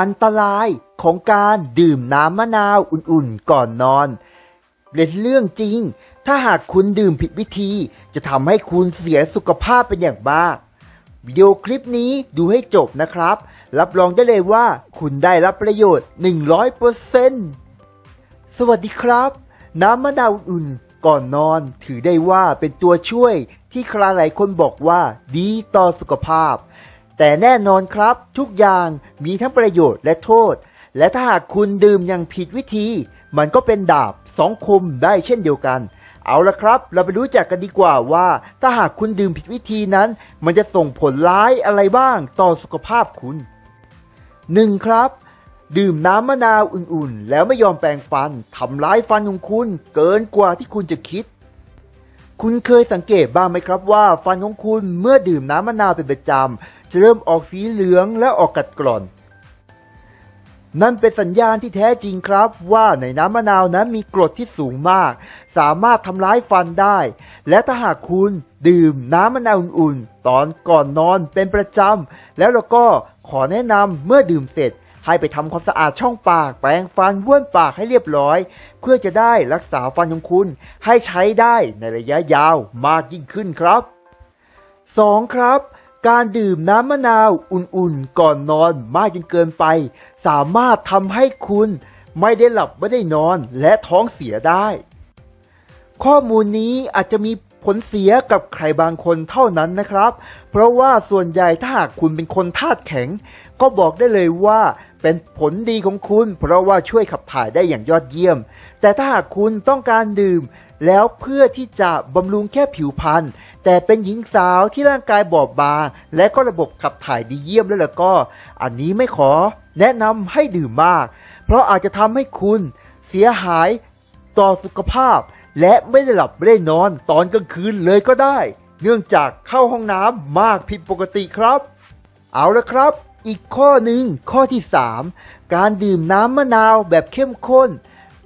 อันตรายของการดื่มน้ำมะนาวอุ่นๆก่อนนอนเป็นเรื่องจริง ถ้าหากคุณดื่มผิดวิธี จะทำให้คุณเสียสุขภาพเป็นอย่างมากวิดีโอคลิปนี้ดูให้จบนะครับ รับรองได้เลยว่าคุณได้รับประโยชน์ 100%สวัสดีครับ น้ำมะนาวอุ่นก่อนนอนถือได้ว่าเป็นตัวช่วยที่ใครหลายคนบอกว่าดีต่อสุขภาพ แต่แน่นอนครับทุกอย่างมีทั้งประโยชน์และโทษ และถ้าหากคุณดื่มอย่างผิดวิธี มันก็เป็นดาบสองคมได้เช่นเดียวกัน เอาละครับ เราไปรู้จักกันดีกว่าว่า ถ้าหากคุณดื่มผิดวิธีนั้น มันจะส่งผลร้ายอะไรบ้างต่อสุขภาพคุณ 1. ครับ ดื่มน้ำมะนาวอุ่นๆ แล้วไม่ยอมแปรงฟันทำร้ายฟันของคุณเกินกว่าที่คุณจะคิดคุณเคยสังเกตบ้างไหมครับว่า ฟันของคุณเมื่อดื่มน้ำมะนาวเป็นประจำ จะเริ่มออกสีเหลืองและออกกัดกร่อน นั่นเป็นสัญญาณที่แท้จริงครับ ว่าในน้ำมะนาวนั้นมีกรดที่สูงมาก สามารถทำร้ายฟันได้ และถ้าหากคุณดื่มน้ำมะนาวอุ่นๆ ตอนก่อนนอนเป็นประจำ แล้วเราก็ขอแนะนำเมื่อดื่มเสร็จให้ไปทำความสะอาดช่องปาก แปรงฟันบ้วนปากให้เรียบร้อย เพื่อจะได้รักษาฟันของคุณ ให้ใช้ได้ในระยะยาวมากยิ่งขึ้นครับ 2. ครับ การดื่มน้ำมะนาวอุ่นๆ ก่อนนอนมากจนเกินไป สามารถทำให้คุณไม่ได้หลับไม่ได้นอนและท้องเสียได้ ข้อมูลนี้อาจจะมี ผลเสียกับใครบางคนเท่านั้นนะครับ เพราะว่าส่วนใหญ่ถ้าหากคุณเป็นคนธาตุแข็ง ก็บอกได้เลยว่าเป็นผลดีของคุณ เพราะว่าช่วยขับถ่ายได้อย่างยอดเยี่ยม แต่ถ้าหากคุณต้องการดื่ม แล้วเพื่อที่จะบำรุงแค่ผิวพรรณแต่เป็นหญิงสาวที่ร่างกายบอบบาง และก็ระบบขับถ่ายดีเยี่ยมแล้วล่ะก็ อันนี้ไม่ขอแนะนำให้ดื่มมาก เพราะอาจจะทำให้คุณเสียหายต่อสุขภาพ และไม่ได้หลับไม่ได้นอนตอนกลางคืนเลยก็ได้ เนื่องจากเข้าห้องน้ำมากผิดปกติครับ เอาละครับ อีกข้อหนึ่งข้อที่ 3 การดื่มน้ำมะนาวแบบเข้มข้น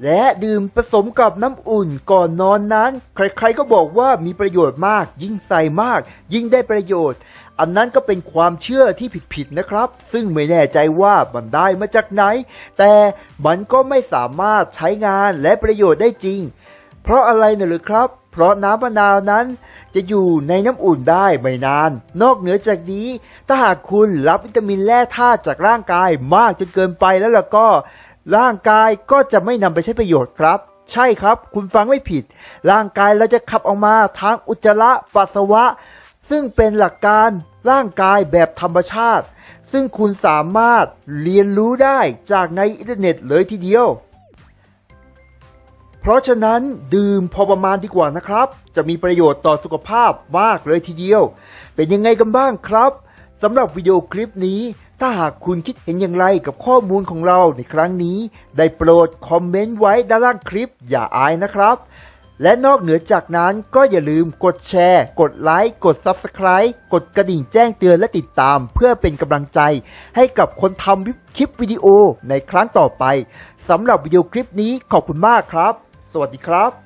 และดื่มผสมกับน้ำอุ่นก่อนนอนนั้น ใครๆก็บอกว่ามีประโยชน์มาก ยิ่งใส่มาก ยิ่งได้ประโยชน์ อันนั้นก็เป็นความเชื่อที่ผิดๆนะครับ ซึ่งไม่แน่ใจว่ามันได้มาจากไหน แต่มันก็ไม่สามารถใช้งานและประโยชน์ได้จริง เพราะอะไรเนี่ยหรือครับ เพราะน้ำมะนาวนั้นจะอยู่ในน้ำอุ่นได้ไม่นาน นอกเหนือจากนี้ ถ้าหากคุณรับวิตามินแร่ธาตุจากร่างกายมากจนเกินไปแล้วล่ะก็ ร่างกายก็จะไม่นำไปใช้ประโยชน์ครับ ใช่ครับ คุณฟังไม่ผิด ร่างกายเราจะขับออกมาทางอุจจาระปัสสาวะ ซึ่งเป็นหลักการร่างกายแบบธรรมชาติ ซึ่งคุณสามารถเรียนรู้ได้จากในอินเทอร์เน็ตเลยทีเดียว เพราะฉะนั้นดื่มพอประมาณดีกว่านะครับ จะมีประโยชน์ต่อสุขภาพมากเลยทีเดียว เป็นยังไงกันบ้างครับสำหรับวิดีโอคลิปนี้ ถ้าหากคุณคิดเห็นอย่างไรกับข้อมูลของเราในครั้งนี้ ได้โปรดคอมเมนต์ไว้ด้านล่างคลิปอย่าอายนะครับและนอกเหนือจากนั้นก็อย่าลืมกดแชร์ กดไลค์ กด Subscribe กดกระดิ่งแจ้งเตือนและติดตาม เพื่อเป็นกำลังใจ ให้กับคนทำคลิปวิดีโอในครั้งต่อไปสำหรับวิดีโอคลิปนี้ขอบคุณมากครับ วัสดีครับ